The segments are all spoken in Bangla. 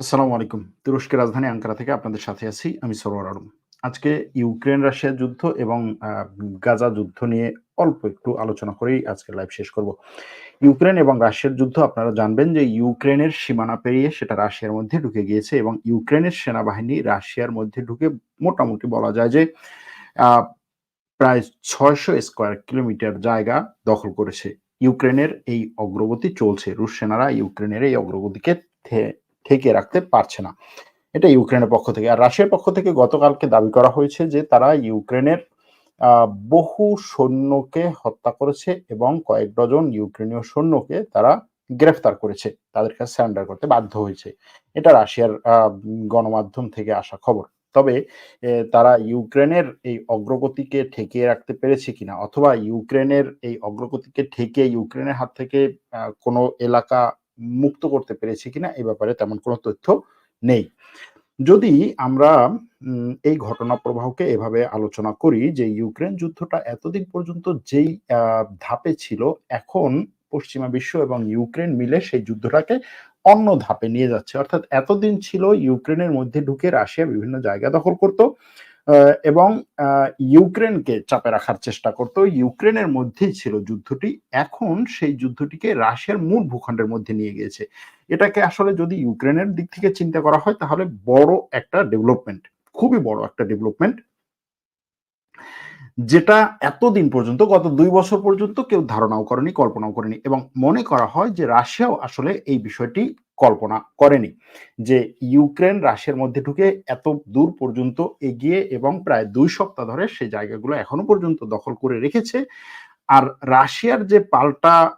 আসসালামু আলাইকুম। তুরস্কের রাজধানী আঙ্কারা থেকে আপনাদের সাথে আছি আমি সরোয়ার আলম। আজকে ইউক্রেন রাশিয়া যুদ্ধ এবং গাজা যুদ্ধ নিয়ে অল্প একটু আলোচনা করেই আজকে লাইভ শেষ করব। ইউক্রেন এবং রাশিয়ার যুদ্ধ আপনারা জানবেন যে ইউক্রেনের সীমানা পেরিয়ে সেটা রাশিয়ার মধ্যে ঢুকে গিয়েছে এবং ইউক্রেনের সেনাবাহিনী রাশিয়ার মধ্যে ঢুকে মোটামুটি বলা যায় যে প্রায় ছয়শো স্কোয়ার কিলোমিটার জায়গা দখল করেছে। ইউক্রেনের এই অগ্রগতি চলছে। রুশ সেনারা ইউক্রেনের এই অগ্রগতিকে ঠেকিয়ে রাখতে পারছে না। এটা ইউক্রেনের পক্ষ থেকে। আর রাশিয়ার পক্ষ থেকে গতকালকে দাবি করা হয়েছে যে তারা ইউক্রেনের বহু সৈন্যকে হত্যা করেছে এবং কয়েক ডজন ইউক্রেনীয় সৈন্যকে তারা গ্রেফতার করেছে। তাদের কাছে সারেন্ডার করতে বাধ্য হয়েছে। এটা রাশিয়ার গণমাধ্যম থেকে আসা খবর। তবে তারা ইউক্রেনের এই অগ্রগতিকে ঠেকিয়ে রাখতে পেরেছে কিনা অথবা ইউক্রেনের এই অগ্রগতিকে ঠেকিয়ে ইউক্রেনের হাত থেকে কোনো এলাকা মুক্ত করতে পেরেছে কিনা এ ব্যাপারে তেমন কোনো তথ্য নেই। যদি আমরা এই ঘটনা প্রবাহকে এভাবে আলোচনা করি যে ইউক্রেন যুদ্ধটা এতদিন পর্যন্ত যেই ধাপে ছিল, এখন পশ্চিমা বিশ্ব এবং ইউক্রেন মিলে সেই যুদ্ধটাকে অন্য ধাপে নিয়ে যাচ্ছে। অর্থাৎ এতদিন ছিল ইউক্রেনের মধ্যে ঢুকে রাশিয়া বিভিন্ন জায়গা দখল করত এবং ইউক্রেন ইউক্রেনকে চাপে রাখার চেষ্টা করত। ইউক্রেনের মধ্যেই ছিল যুদ্ধটি। এখন সেই যুদ্ধটিকে রাশিয়ার মূল ভূখণ্ডের মধ্যে নিয়ে গিয়েছে। এটাকে আসলে যদি ইউক্রেনের দিক থেকে চিন্তা করা হয়, তাহলে বড় একটা ডেভেলপমেন্ট। খুবই বড় একটা ডেভেলপমেন্ট। যেটা এতদিন পর্যন্ত গত দুই বছর পর্যন্ত কেউ ধারণাও করেনি, কল্পনাও করেনি এবং মনে করা হয় যে রাশিয়াও আসলে এই বিষয়টি কল্পনা করেনি। যে ইউক্রেন রাশিয়ার মধ্যে ঢুকে এত দূর পর্যন্ত এগিয়ে এবং প্রায় দুই সপ্তাহ ধরে সে জায়গাগুলো এখনও পর্যন্ত দখল করে রেখেছে। আর রাশিয়ার যে পাল্টা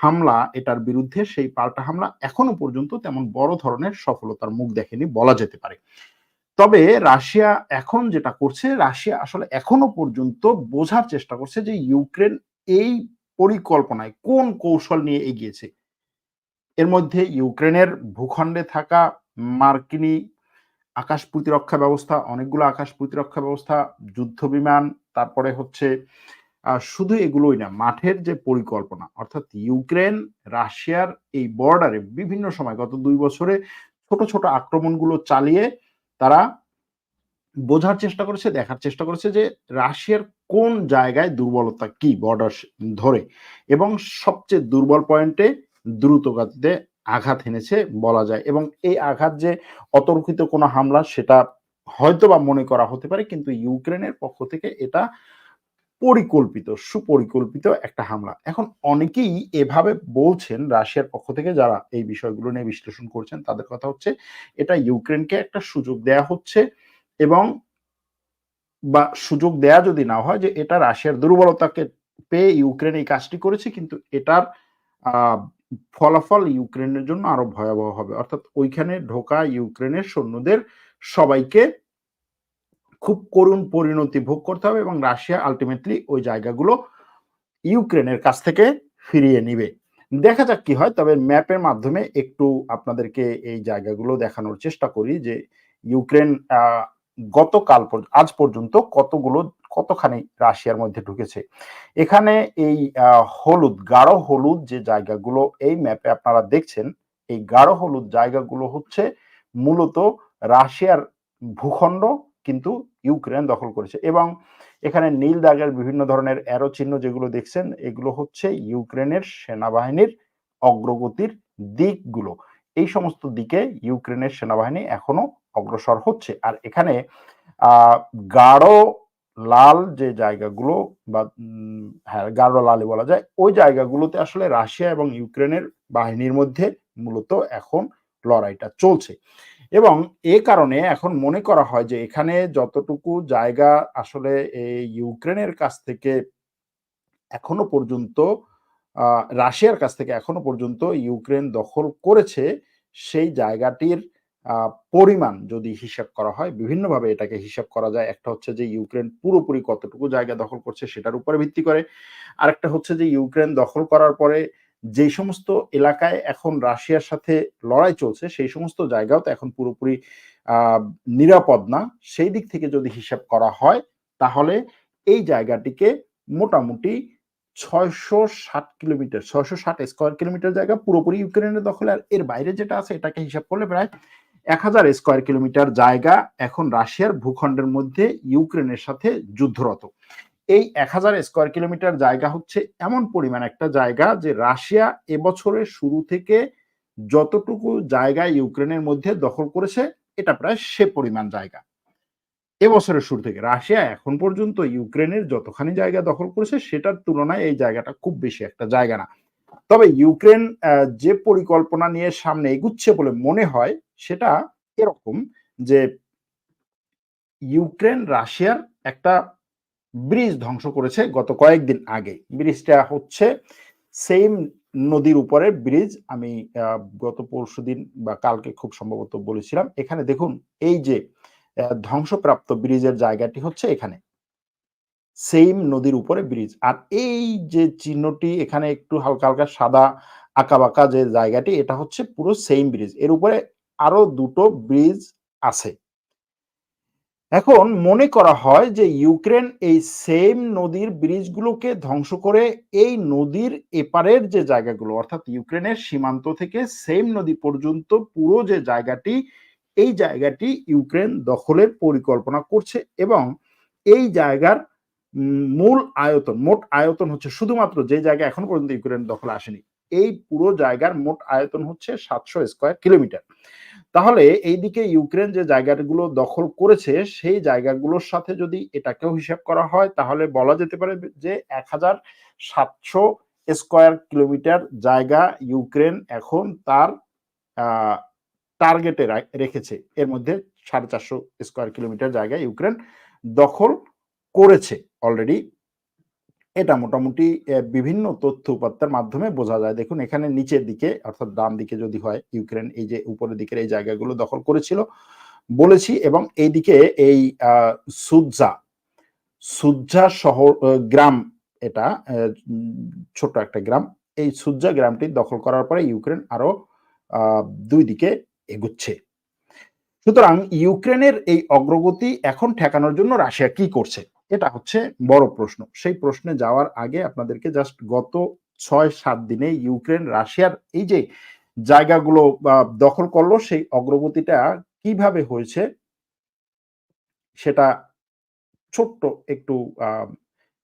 হামলা এটার বিরুদ্ধে সেই পাল্টা হামলা এখনও পর্যন্ত তেমন বড় ধরনের সফলতার মুখ দেখেনি বলা যেতে পারে। তবে রাশিয়া এখন যেটা করছে, রাশিয়া আসলে এখনও পর্যন্ত বোঝার চেষ্টা করছে যে ইউক্রেন এই পরিকল্পনায় কোন কৌশল নিয়ে এগিয়েছে। এর মধ্যে ইউক্রেনের ভূখণ্ডে থাকা মার্কিনী আকাশ প্রতিরক্ষা ব্যবস্থা, অনেকগুলো আকাশ প্রতিরক্ষা ব্যবস্থা, যুদ্ধ বিমান তারপরে হচ্ছে শুধু এগুলোই না, মাঠের যে পরিকল্পনা অর্থাৎ ইউক্রেন রাশিয়ার এই বর্ডারে বিভিন্ন সময় গত দুই বছরে ছোট, ছোট আক্রমণগুলো চালিয়ে তারা বোঝার চেষ্টা করেছে, দেখার চেষ্টা করেছে যে রাশিয়ার কোন জায়গায় দুর্বলতা কি বর্ডার ধরে এবং সবচেয়ে দুর্বল পয়েন্টে দ্রুত গতিতে আঘাত এনেছে বলা যায় এবং এই আঘাত যে অতর্কিত কোনো হামলা সেটা হয়তো বা মনে করা হতে পারে কিন্তু ইউক্রেনের পক্ষ থেকে এটা পরিকল্পিত, সুপরিকল্পিত একটা হামলা। এখন অনেকেই এভাবে বলছেন রাশিয়ার পক্ষ থেকে যারা এই বিষয়গুলো নিয়ে বিশ্লেষণ করছেন তাদের কথা হচ্ছে এটা ইউক্রেনকে একটা সুযোগ দেয়া হচ্ছে এবং বা সুযোগ দেয়া যদি না হয় যে এটা রাশিয়ার দুর্বলতাকে পেয়ে ইউক্রেন এই কাজটি করেছে কিন্তু এটার ফলাফল ইউক্রেনের জন্য আরও ভয়াবহ হবে। অর্থাৎ ওইখানে ঢোকা ইউক্রেনের সৈন্যদের সবাইকে খুব করুণ পরিণতি ভোগ করতে হবে এবং রাশিয়া আল্টিমেটলি ওই জায়গাগুলো ইউক্রেনের কাছ থেকে ফিরিয়ে নিবে। দেখা যাক কি হয়। তবে ম্যাপের মাধ্যমে একটু আপনাদেরকে এই জায়গাগুলো দেখানোর চেষ্টা করি যে ইউক্রেন গতকাল আজ পর্যন্ত কতগুলো কতখানি রাশিয়ার মধ্যে ঢুকেছে। এখানে এই হলুদ, গাঢ় হলুদ যে জায়গাগুলো এই ম্যাপে আপনারা দেখছেন, এই গাঢ় হলুদ জায়গাগুলো হচ্ছে মূলত রাশিয়ার ভূখণ্ড কিন্তু ইউক্রেন দখল করেছে এবং এখানে নীল দাগের বিভিন্ন ধরনের অ্যারো চিহ্ন যেগুলো দেখছেন এগুলো হচ্ছে ইউক্রেনের সেনাবাহিনীর অগ্রগতির দিকগুলো। এই সমস্ত দিকে ইউক্রেনের সেনাবাহিনী এখনও অগ্রসর হচ্ছে। আর এখানে গাঢ় লাল যে জায়গাগুলো বা হ্যাঁ, গাঢ় লালই বলা যায়। ওই জায়গাগুলোতে আসলে রাশিয়া এবং ইউক্রেনের বাহিনীর মধ্যে মূলত এখন লড়াইটা চলছে। এবং এ কারণে এখন মনে করা হয় যে এখানে যতটুকু জায়গা আসলে এই ইউক্রেনের কাছ থেকে এখনও পর্যন্ত রাশিয়ার কাছ থেকে এখনও পর্যন্ত ইউক্রেন দখল করেছে, সেই জায়গাটির পরিমাণ যদি হিসাব করা হয়, বিভিন্নভাবে এটাকে হিসাব করা যায়। একটা হচ্ছে যে ইউক্রেন পুরোপুরি কতটুকু জায়গা দখল করছে সেটার উপরে ভিত্তি করে। আরেকটা হচ্ছে যে ইউক্রেন দখল করার পরে যেই সমস্ত এলাকায় এখন রাশিয়ার সাথে লড়াই চলছে, সেই সমস্ত জায়গাও তো এখন পুরোপুরি নিরাপদ না। সেই দিক থেকে যদি হিসাব করা হয়, তাহলে এই জায়গাটিকে মোটামুটি ছয়শো ষাট কিলোমিটার ছয়শো ষাট স্কোয়ার কিলোমিটার জায়গা পুরোপুরি ইউক্রেনের দখলে আর এর বাইরে যেটা আছে এটাকে হিসাব করলে প্রায় এক হাজার স্কোয়ার কিলোমিটার জায়গা এখন রাশিয়ার ভূখণ্ডের মধ্যে ইউক্রেনের সাথে যুদ্ধরত এই এক হাজার স্কোয়ার কিলোমিটার জায়গা হচ্ছে এমন পরিমাণ একটা জায়গা যে রাশিয়া এবছরের শুরু থেকে যতটুকু জায়গা ইউক্রেনের মধ্যে দখল করেছে, এটা প্রায় সে পরিমাণ জায়গা। এবছরের শুরু থেকে রাশিয়া এখন পর্যন্ত ইউক্রেনের যতখানি জায়গা দখল করেছে, সেটার তুলনায় এই জায়গাটা খুব বেশি একটা জায়গা না। তবে ইউক্রেন যে পরিকল্পনা নিয়ে সামনে এগুচ্ছে বলে মনে হয়, সেটা এরকম যে ইউক্রেন রাশিয়ার একটা ব্রিজ ধ্বংস করেছে গত কয়েকদিন আগে। ব্রিজটা হচ্ছে সেম নদীর উপরে ব্রিজ। আমি গত পরশু দিন বা কালকে খুব সম্ভবত বলেছিলাম। এখানে দেখুন, এই যে ধ্বংসপ্রাপ্ত ব্রিজের জায়গাটি হচ্ছে এখানে। সেম নদীর উপরে ব্রিজ। আর এই যে চিহ্নটি, এখানে একটু হালকা হালকা সাদা আঁকা বাঁকা যে জায়গাটি, এটা হচ্ছে পুরো সেম ব্রিজ। এর উপরে আরও দুটো ব্রিজ আছে। এখন মনে করা হয় যে ইউক্রেন এই সেম নদীর ব্রিজগুলোকে ধ্বংস করে এই নদীর এপারের যে জায়গাগুলো, অর্থাৎ ইউক্রেনের সীমান্ত থেকে সেম নদী পর্যন্ত পুরো যে জায়গাটি, এই জায়গাটি ইউক্রেন দখলের পরিকল্পনা করছে এবং এই জায়গার মূল আয়তন, মোট আয়তন হচ্ছে শুধুমাত্র যে জায়গা এখন পর্যন্ত ইউক্রেন দখলে আসেনি, এই পুরো জায়গার মোট আয়তন হচ্ছে সাতশো স্কোয়ার কিলোমিটার তাহলে এইদিকে ইউক্রেন যে জায়গাগুলো দখল করেছে, সেই জায়গাগুলোর সাথে যদি এটাকেও হিসাব করা হয়, তাহলে বলা যেতে পারে যে এক হাজার সাতশো স্কোয়ার কিলোমিটার জায়গা ইউক্রেন এখন তার টার্গেটে রেখেছে। এর মধ্যে সাড়ে চারশো স্কোয়ার কিলোমিটার জায়গা ইউক্রেন দখল করেছে অলরেডি। এটা মোটামুটি বিভিন্ন তথ্য উপাত্তের মাধ্যমে বোঝা যায়। দেখুন, এখানে নিচের দিকে, অর্থাৎ ডান দিকে যদি হয়, ইউক্রেন এই যে উপরের দিকের এই জায়গাগুলো দখল করেছিল, বলেছি এবং এইদিকে এই সুজ্জা সুজ্জা শহর গ্রাম এটা ছোট একটা গ্রাম, এই সুজ্জা গ্রামটি দখল করার পরে ইউক্রেন আরও দুই দিকে এগুচ্ছে। সুতরাং ইউক্রেনের এই অগ্রগতি এখন ঠেকানোর জন্য রাশিয়া কি করছে? এটা হচ্ছে বড় প্রশ্ন। সেই প্রশ্নে যাওয়ার আগে আপনাদেরকে জাস্ট গত ছয়, সাত দিনে ইউক্রেন, রাশিয়ার এই যে জায়গাগুলো দখল করল, সেই অগ্রগতিটা কীভাবে হয়েছে সেটা ছোট্ট একটু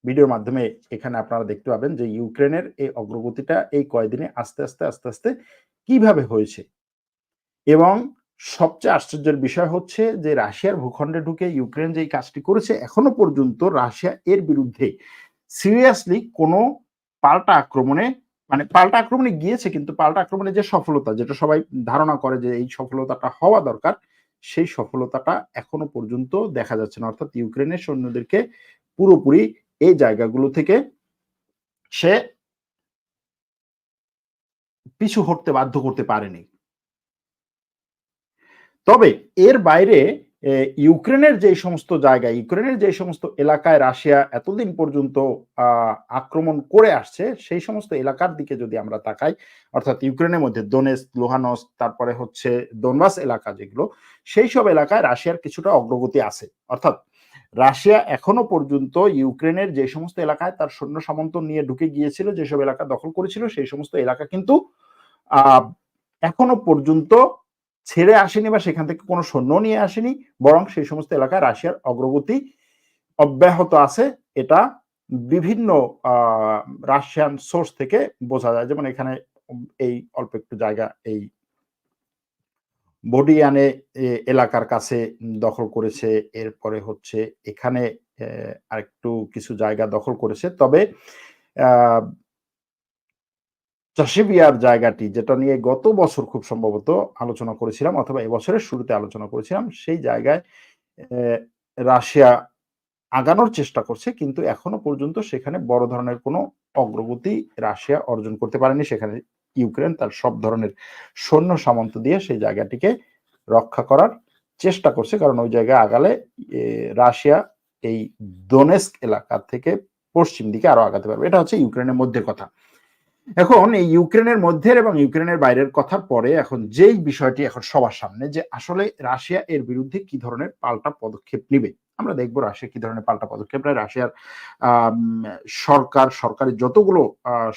ভিডিওর মাধ্যমে এখানে আপনারা দেখতে পাবেন যে ইউক্রেনের এই অগ্রগতিটা এই কয়দিনে আস্তে আস্তে আস্তে আস্তে কীভাবে হয়েছে। এবং সবচেয়ে আশ্চর্যের বিষয় হচ্ছে যে রাশিয়ার ভূখণ্ডে ঢুকে ইউক্রেন যে কাজটি করেছে, এখনও পর্যন্ত রাশিয়া এর বিরুদ্ধে সিরিয়াসলি কোনো পাল্টা আক্রমণে মানে পাল্টা আক্রমণে গিয়েছে, কিন্তু পাল্টা আক্রমণে যে সফলতা, যেটা সবাই ধারণা করে যে এই সফলতাটা হওয়া দরকার, সেই সফলতাটা এখনও পর্যন্ত দেখা যাচ্ছে না। অর্থাৎ ইউক্রেনের সৈন্যদেরকে পুরোপুরি এই জায়গাগুলো থেকে সে পিছু হটতে বাধ্য করতে পারেনি। তবে এর বাইরে ইউক্রেনের যে সমস্ত জায়গায়, ইউক্রেনের যে সমস্ত এলাকায় রাশিয়া এতদিন পর্যন্ত আক্রমণ করে আসছে, সেই সমস্ত এলাকার দিকে যদি আমরা তাকাই, অর্থাৎ ইউক্রেনের মধ্যে দোনেস লোহানস তারপরে হচ্ছে দোনবাস এলাকা যেগুলো, সেই সব এলাকায় রাশিয়ার কিছুটা অগ্রগতি আছে। অর্থাৎ রাশিয়া এখনও পর্যন্ত ইউক্রেনের যে সমস্ত এলাকায় তার সৈন্য সামন্ত নিয়ে ঢুকে গিয়েছিল, যেসব এলাকা দখল করেছিল, সেই সমস্ত এলাকা কিন্তু আহ এখনও পর্যন্ত ছেড়ে আসেনি বা সেখান থেকে কোনো সৈন্য নিয়ে আসেনি, বরং সেই সমস্ত এলাকায় রাশিয়ার অগ্রগতি অব্যাহত আছে। এটা বিভিন্ন রাশিয়ান সোর্স থেকে বোঝা যায়। যেমন এখানে এই অল্প একটু জায়গা এই বডিয়ানে এলাকার কাছে দখল করেছে। এরপরে হচ্ছে এখানে আরেকটু কিছু জায়গা দখল করেছে। তবে চাষিবিয়ার জায়গাটি, যেটা নিয়ে গত বছর খুব সম্ভবত আলোচনা করেছিলাম অথবা এবছরের শুরুতে আলোচনা করেছিলাম, সেই জায়গায় রাশিয়া আগানোর চেষ্টা করছে, কিন্তু এখনও পর্যন্ত সেখানে বড় ধরনের কোনো অগ্রগতি রাশিয়া অর্জন করতে পারেনি। সেখানে ইউক্রেন তার সব ধরনের সৈন্য সামন্ত দিয়ে সেই জায়গাটিকে রক্ষা করার চেষ্টা করছে, কারণ ওই জায়গায় আগালে রাশিয়া এই ডোনেস্ক এলাকা থেকে পশ্চিম দিকে আরও আগাতে পারবে। এটা হচ্ছে ইউক্রেনের মধ্যে কথা। এখন এই ইউক্রেনের মধ্যের এবং ইউক্রেনের বাইরের কথার পরে এখন যেই বিষয়টি এখন সবার সামনে যে আসলে রাশিয়া এর বিরুদ্ধে কি ধরনের পাল্টা পদক্ষেপ নিবে? আমরা দেখব রাশিয়া কি ধরনের পাল্টা পদক্ষেপ নেয়। রাশিয়ার সরকার সরকারের যতগুলো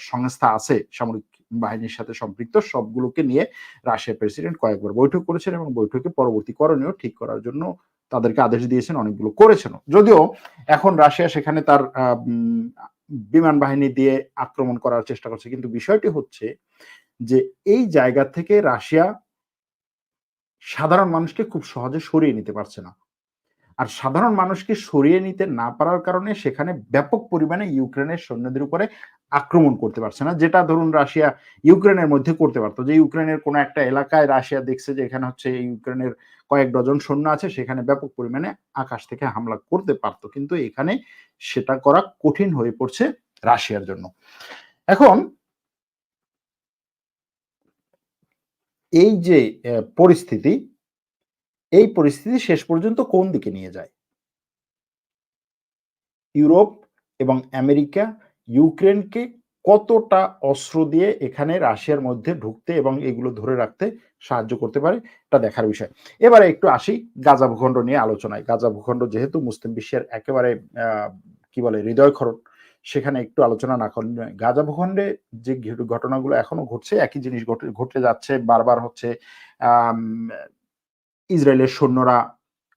সংস্থা আছে সামরিক বাহিনীর সাথে সম্পৃক্ত, সবগুলোকে নিয়ে রাশিয়ার প্রেসিডেন্ট কয়েকবার বৈঠক করেছেন এবং বৈঠকে পরবর্তী করণীয় ঠিক করার জন্য তাদেরকে আদেশ দিয়েছেন, অনেকগুলো করেছেন যদিও এখন রাশিয়া সেখানে তার বিমান বাহিনী দিয়ে আক্রমণ করার চেষ্টা করছে। কিন্তু বিষয়টি হচ্ছে যে এই জায়গা থেকে রাশিয়া সাধারণ মানুষকে খুব সহজে সরিয়ে নিতে পারছে না। আর সাধারণ মানুষকে সরিয়ে নিতে না পারার কারণে সেখানে ব্যাপক পরিমাণে ইউক্রেনের সৈন্যদের উপরে আক্রমণ করতে পারছে না, যেটা ধরুন রাশিয়া ইউক্রেনের মধ্যে করতে পারতো, যে ইউক্রেনের কোনো একটা এলাকায় রাশিয়া দেখছে যে এখানে হচ্ছে ইউক্রেনের কয়েক ডজন সৈন্য আছে, সেখানে ব্যাপক পরিমাণে আকাশ থেকে হামলা করতে পারত, কিন্তু এখানে সেটা করা কঠিন হয়ে পড়ছে রাশিয়ার জন্য। এখন এই যে পরিস্থিতি, এই পরিস্থিতি শেষ পর্যন্ত কোন দিকে নিয়ে যায়? ইউরোপ এবং আমেরিকা ইউক্রেনকে কতটা অস্ত্র দিয়ে এখানে রাশিয়ার মধ্যে ঢুকতে এবং এগুলো ধরে রাখতে সাহায্য করতে পারে, এটা দেখার বিষয়। এবারে একটু আসি গাজা ভূখণ্ড নিয়ে আলোচনায়। গাজা ভূখণ্ড যেহেতু মুসলিম বিশ্বের একেবারে কি বলে হৃদয় খরণ সেখানে একটু আলোচনা না করেন গাজা ভূখণ্ডে যে ঘটনাগুলো এখনও ঘটছে, একই জিনিস ঘটে যাচ্ছে, বারবার হচ্ছে ইসরায়েলের সৈন্যরা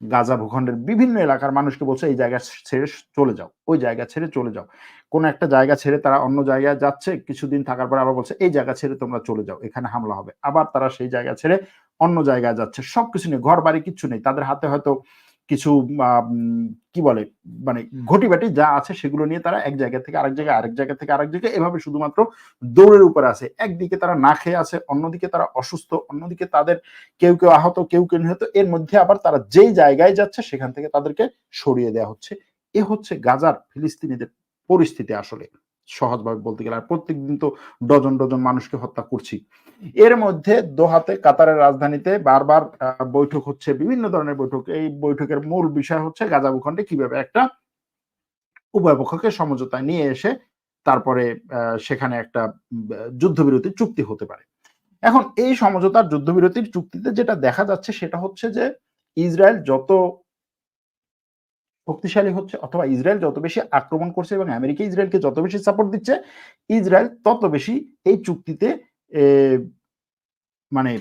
গাজা ভূখণ্ডের বিভিন্ন এলাকার মানুষকে বলছে, এই জায়গা ছেড়ে চলে যাও, ওই জায়গা ছেড়ে চলে যাও। কোন একটা জায়গা ছেড়ে তারা অন্য জায়গায় যাচ্ছে, কিছুদিন থাকার পর আবার বলছে, এই জায়গা ছেড়ে তোমরা চলে যাও, এখানে হামলা হবে। আবার তারা সেই জায়গা ছেড়ে অন্য জায়গায় যাচ্ছে। সবকিছু নেই ঘর বাড়ি কিচ্ছু নেই। তাদের হাতে হয়তো কিছু কি বলে মানে ঘটিবাটি যা আছে সেগুলো নিয়ে তারা এক জায়গা থেকে আরেক জায়গায় আরেক জায়গা থেকে আরেক জায়গায় এভাবে শুধুমাত্র দৌড়ের উপরে আছে। একদিকে তারা না খেয়ে আছে অন্যদিকে তারা অসুস্থ অন্যদিকে তাদের কেউ কেউ আহত কেউ কেউ নিহত এর মধ্যে আবার তারা যেই জায়গায় যাচ্ছে সেখান থেকে তাদেরকে সরিয়ে দেওয়া হচ্ছে। এ হচ্ছে গাজার ফিলিস্তিনিদের পরিস্থিতি আসলে। সহজভাবে বলতে গেলে। আর প্রত্যেকদিন তো ডজন ডজন মানুষকে হত্যা করছি। এর মধ্যে দোহাতে কাতারের রাজধানীতে বারবার বৈঠক হচ্ছে, বিভিন্ন ধরনের বৈঠক। এই বৈঠকের মূল বিষয় হচ্ছে গাজা ভূখণ্ডে কীভাবে একটা উভয় পক্ষকে সমঝোতায় নিয়ে এসে তারপরে সেখানে একটা যুদ্ধবিরতির চুক্তি হতে পারে। এখন এই সমঝোতার যুদ্ধবিরতির চুক্তিতে যেটা দেখা যাচ্ছে সেটা হচ্ছে যে, ইসরায়েল যত শক্তিশালী হচ্ছে অথবা ইসরায়েল যত বেশি আক্রমণ করছে এবং আমেরিকা ইসরায়েলকে যত বেশি সাপোর্ট দিচ্ছে, ইসরায়েল তত বেশি এই চুক্তিতে মানে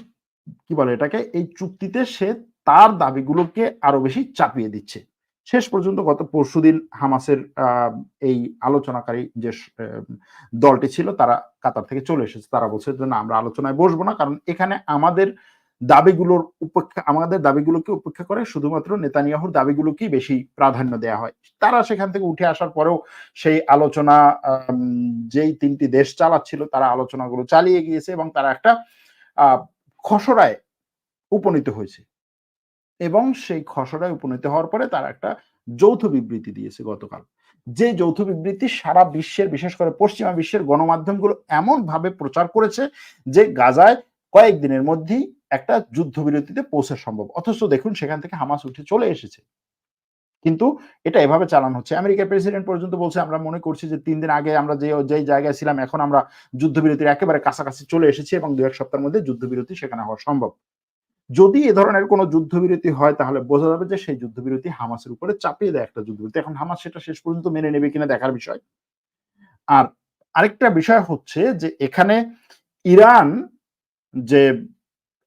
কি বলে এটাকে, এই চুক্তিতে সে তার দাবিগুলোকে আরও বেশি চাপিয়ে দিচ্ছে। শেষ পর্যন্ত গত পরশুদিন হামাসের এই আলোচনাকারী যে দলটি ছিল, তারা কাতার থেকে চলে এসেছে। তারা বলছে যে, না, আমরা আলোচনায় বসবো না, কারণ এখানে আমাদের দাবিগুলোর উপেক্ষা, আমাদের দাবিগুলোকে উপেক্ষা করে শুধুমাত্র নেতানিয়াহুর দাবিগুলোকেই বেশি প্রাধান্য দেওয়া হয়। তারা সেখান থেকে উঠে আসার পরেও সেই আলোচনা যেই তিনটি দেশ চালাচ্ছিল, তারা আলোচনাগুলো চালিয়ে গিয়েছে এবং তারা একটা খসড়ায় উপনীত হয়েছে। এবং সেই খসড়ায় উপনীত হওয়ার পরে তারা একটা যৌথ বিবৃতি দিয়েছে গতকাল। যে যৌথ বিবৃতি সারা বিশ্বের, বিশেষ করে পশ্চিমা বিশ্বের গণমাধ্যমগুলো এমন ভাবে প্রচার করেছে যে গাজায় কয়েকদিনের মধ্যেই একটা যুদ্ধবিরতিতে পৌঁছা সম্ভব। অথচ দেখুন, সেখান থেকে হামাস উঠে চলে এসেছে। কিন্তু এটা এভাবে চালানো হচ্ছে। আমেরিকার প্রেসিডেন্ট পর্যন্ত বলছে, আমরা মনে করছি যে তিন দিন আগে আমরা যে, যেই জায়গায় ছিলাম, এখন আমরা যুদ্ধবিরতির একেবারে কাছাকাছি চলে এসেছি এবং দু এক সপ্তাহের মধ্যে যুদ্ধবিরতি সেখানে হওয়া সম্ভব। যদি এ ধরনের কোনো যুদ্ধবিরতি হয়, তাহলে বোঝা যাবে যে সেই যুদ্ধবিরতি হামাসের উপরে চাপিয়ে দেয় একটা যুদ্ধবিরতি। এখন হামাস সেটা শেষ পর্যন্ত মেনে নেবে কিনা দেখার বিষয়। আর আরেকটা বিষয় হচ্ছে যে, এখানে ইরান যে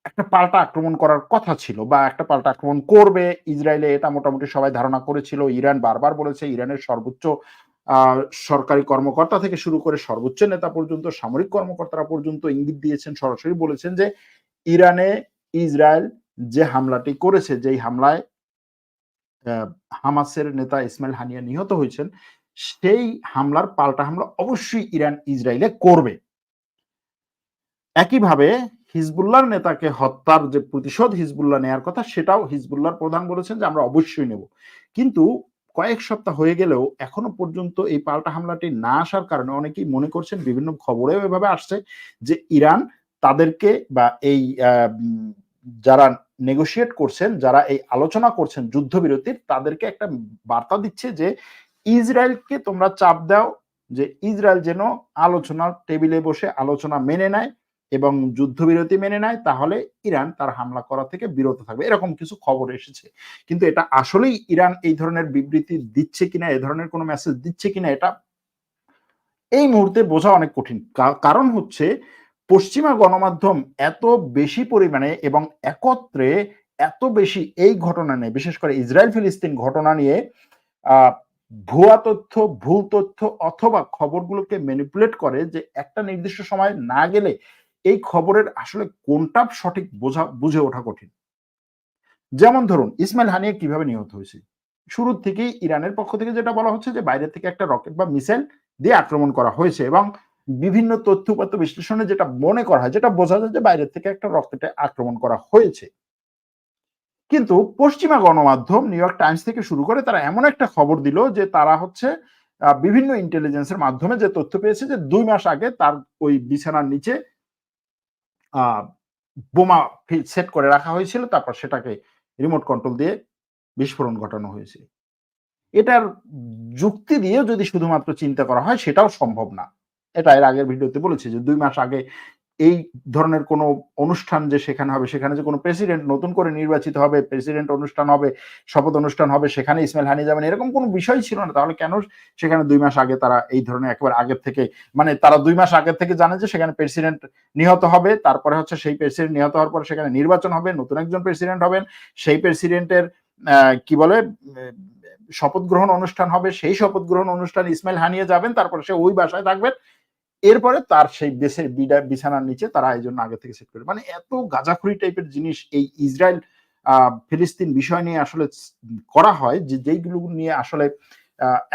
একটা পাল্টা আক্রমণ করার কথা ছিল বা একটা পাল্টা আক্রমণ করবে। ইসরায়েলে এটা মোটামুটি সবাই ধারণা করেছিল। ইরান বারবার বলেছে ইরানের সর্বোচ্চ সরকারি কর্মকর্তা থেকে শুরু করে সর্বোচ্চ নেতা পর্যন্ত, সামরিক কর্মকর্তারা পর্যন্ত ইঙ্গিত দিয়েছেন, সরাসরি বলেছেন যে ইরানে ইসরায়েল যে হামলাটি করেছে, যেই হামলায় হামাসের নেতা ইসমাইল হানিয়া নিহত হয়েছেন, সেই হামলার পাল্টা হামলা অবশ্যই ইরান ইসরায়েলে করবে। একইভাবে হিজবুল্লাহর নেতাকে হত্যার যে প্রতিশোধ হিজবুল্লাহ নেয়ার কথা, সেটাও হিজবুল্লাহর প্রধান বলেছেন যে আমরা অবশ্যই নেব। কিন্তু কয়েক সপ্তাহ হয়ে গেলেও এখনও পর্যন্ত এই পাল্টা হামলাটি না আসার কারণে অনেকেই মনে করছেন, বিভিন্ন খবরেও এভাবে আসছে যে ইরান তাদেরকে বা এই যারা নেগোসিয়েট করছেন, যারা এই আলোচনা করছেন যুদ্ধবিরতির, তাদেরকে একটা বার্তা দিচ্ছে যে ইসরায়েলকে তোমরা চাপ দাও যে ইসরায়েল যেন আলোচনার টেবিলে বসে আলোচনা মেনে নেয় এবং যুদ্ধবিরতি মেনে নেয়, তাহলে ইরান তার হামলা করা থেকে বিরত থাকবে। এরকম কিছু খবর এসেছে। কিন্তু এটা আসলেই ইরান এই ধরনের বিবৃতি দিচ্ছে কিনা, এ ধরনের কোনো মেসেজ দিচ্ছে কিনা, এটা এই মুহূর্তে বোঝা অনেক কঠিন। কারণ হচ্ছে পশ্চিমা গণমাধ্যম এত বেশি পরিমাণে এবং একত্রে এত বেশি এই ঘটনা নিয়ে, বিশেষ করে ইসরায়েল ফিলিস্তিন ঘটনা নিয়ে ভুয়া তথ্য, ভুল তথ্য অথবা খবরগুলোকে ম্যানিপুলেট করে যে একটা নির্দিষ্ট সময় না গেলে এই খবরের আসলে কোনটা সঠিক বোঝা, বুঝে ওঠা কঠিন? যেমন ধরুন, ইসমাইল হানিয়া কীভাবে নিহত হয়েছে? শুরুর থেকেই ইরানের পক্ষ থেকে যেটা বলা হচ্ছে যে, বাইরে থেকে একটা রকেট বা মিসাইল দিয়ে আক্রমণ করা হয়েছে এবং বিভিন্ন তথ্যপত্র বিশ্লেষণে যেটা মনে করা হয়, যেটা বোঝা যায় যে বাইরের থেকে একটা রকেটে আক্রমণ করা হয়েছে। কিন্তু পশ্চিমা গণমাধ্যম নিউ ইয়র্ক টাইমস থেকে শুরু করে তারা এমন একটা খবর দিল যে, তারা হচ্ছে বিভিন্ন ইন্টেলিজেন্সের মাধ্যমে যে তথ্য পেয়েছে যে, দুই মাস আগে তার ওই বিছানার নিচে বোমা সেট করে রাখা হয়েছিল, তারপর সেটাকে রিমোট কন্ট্রোল দিয়ে বিস্ফোরণ ঘটানো হয়েছে। এটার যুক্তি দিয়ে যদি শুধুমাত্র চিন্তা করা হয়, সেটাও সম্ভব না। এটা এর আগের ভিডিওতে বলেছে যে দুই মাস আগে এই ধরনের কোনো অনুষ্ঠান যে সেখানে হবে, সেখানে যে কোনো প্রেসিডেন্ট নতুন করে নির্বাচিত হবে প্রেসিডেন্ট অনুষ্ঠান হবে, শপথ অনুষ্ঠান হবে, সেখানে ইসমাইল হানি যাবেন, এরকম কোনো বিষয় ছিল না। তাহলে কেন সেখানে দুই মাস আগে তারা এই ধরনের একেবারে আগের থেকে মানে তারা দুই মাস আগের থেকে জানে যে সেখানে প্রেসিডেন্ট নিহত হবে, তারপরে হচ্ছে সেই প্রেসিডেন্ট নিহত হওয়ার পরে সেখানে নির্বাচন হবে, নতুন একজন প্রেসিডেন্ট হবেন, সেই প্রেসিডেন্টের কি বলে শপথ গ্রহণ অনুষ্ঠান হবে, সেই শপথ গ্রহণ অনুষ্ঠান ইসমাইল হানিয়ে যাবেন, তারপরে সে ওই বাসায় থাকবেন এরপরে তার সেই দেশের বিছানার নিচে তারা এই জন্য আগে থেকে সেট করে। মানে এত গাজাখুরি টাইপের জিনিস এই ইসরায়েল ফিলিস্তিন বিষয় নিয়ে আসলে করা হয় যে যেইগুলো নিয়ে আসলে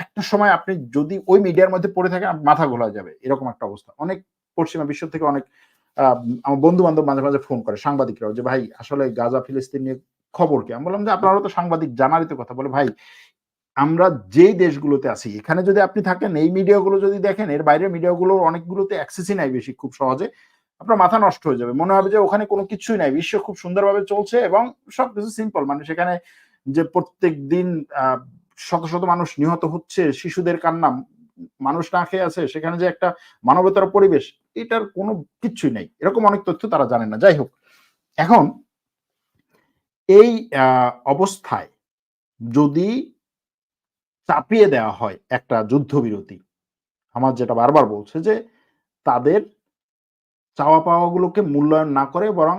একটা সময় আপনি যদি ওই মিডিয়ার মধ্যে পড়ে থাকেন মাথা গোলা যাবে, এরকম একটা অবস্থা। অনেক পশ্চিমা বিশ্ব থেকে অনেক আমার বন্ধু বান্ধব মাঝে মাঝে ফোন করে, সাংবাদিকরাও যে, ভাই, আসলে গাজা ফিলিস্তিন নিয়ে খবর কি? আমি বললাম যে আপনারা তো সাংবাদিক, জানারই তো কথা। বলে, ভাই আমরা যেই দেশগুলোতে আছি, এখানে যদি আপনি থাকেন, এই মিডিয়াগুলো যদি দেখেন, এর বাইরের মিডিয়াগুলো অনেকগুলোতে অ্যাক্সেসই নাই বেশি খুব সহজে। আপনার মাথা নষ্ট হয়ে যাবে। মনে হবে যে ওখানে কোনো কিছুই নাই। বিশ্ব খুব সুন্দরভাবে চলছে এবং সবকিছু সিম্পল মানে সেখানে যে প্রত্যেক দিন শত শত মানুষ নিহত হচ্ছে, শিশুদের কান্না, মানুষ না খেয়ে আছে, সেখানে যে একটা মানবতার পরিবেশ, এটার কোনো কিচ্ছুই নেই। এরকম অনেক তথ্য তারা জানেন না। যাই হোক, এখন এই অবস্থায় যদি চাপিয়ে দেওয়া হয় একটা যুদ্ধবিরতি। আমার যেটা বারবার বলছে যে, তাদের চাওয়া পাওয়াগুলোকে মূল্যায়ন না করে বরং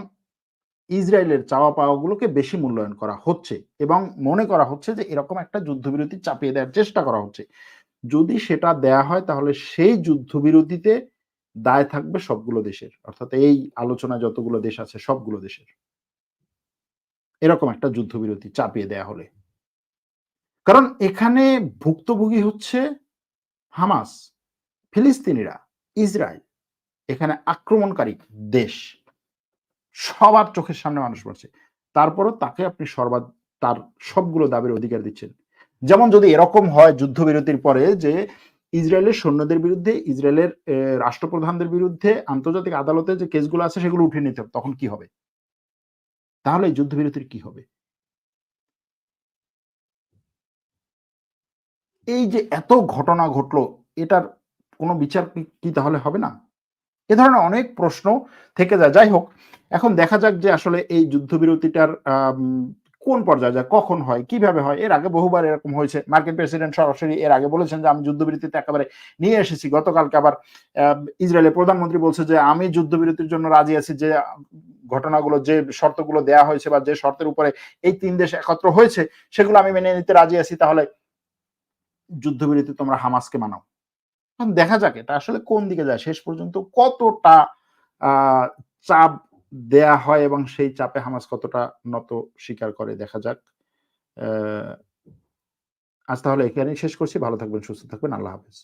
ইসরায়েলের চাওয়া পাওয়াগুলোকে বেশি মূল্যায়ন করা হচ্ছে এবং মনে করা হচ্ছে যে, এরকম একটা যুদ্ধবিরতি চাপিয়ে দেওয়ার চেষ্টা করা হচ্ছে। যদি সেটা দেয়া হয়, তাহলে সেই যুদ্ধবিরতিতে দায় থাকবে সবগুলো দেশের। অর্থাৎ এই আলোচনায় যতগুলো দেশ আছে, সবগুলো দেশের। এরকম একটা যুদ্ধবিরতি চাপিয়ে দেয়া হলে। কারণ এখানে ভুক্তভোগী হচ্ছে হামাস, ফিলিস্তিনিরা, ইসরায়েল। এখানে আক্রমণকারী দেশ। সবার চোখের সামনে মানুষ পড়ছে তারপরও তাকে আপনি সর্বাদ তার সবগুলো দাবির অধিকার দিচ্ছেন। যেমন যদি এরকম হয় যুদ্ধবিরতির পরে যে ইসরায়েলের সৈন্যদের বিরুদ্ধে, ইসরায়েলের রাষ্ট্রপ্রধানদের বিরুদ্ধে আন্তর্জাতিক আদালতে যে কেসগুলো আছে সেগুলো উঠে নিতে হবে, তখন কি হবে? তাহলে যুদ্ধবিরতির কি হবে? এই যে এত ঘটনা ঘটলো, এটার কোনো বিচার কি তাহলে হবে না? এ ধরনের অনেক প্রশ্ন থেকে যায়। যাই হোক, এখন দেখা যাক যে আসলে এই যুদ্ধবিরতিটার কোন পর্যায়ে যায়, কখন হয়, কীভাবে হয়। এর আগে বহুবার এরকম হয়েছে। মার্কিন প্রেসিডেন্ট সরাসরি এর আগে বলেছেন যে, আমি যুদ্ধবিরতিতে একেবারে নিয়ে এসেছি। গতকালকে আবার ইসরায়েলের প্রধানমন্ত্রী বলছে যে, আমি যুদ্ধবিরতির জন্য রাজি আছি। যে, ঘটনাগুলো, যে শর্তগুলো দেয়া হয়েছে বা যে শর্তের উপরে এই তিন দেশ একত্র হয়েছে, সেগুলো আমি মেনে নিতে রাজি আছি। তাহলে যুদ্ধবিরতি তোমরা হামাসকে মানাও। এখন দেখা যাক এটা আসলে কোন দিকে যায়। শেষ পর্যন্ত কতটা চাপ দেয়া হয় এবং সেই চাপে হামাস কতটা নত স্বীকার করে দেখা যাক। আজ তাহলে এখানেই শেষ করছি। ভালো থাকবেন, সুস্থ থাকবেন। আল্লাহ হাফিজ।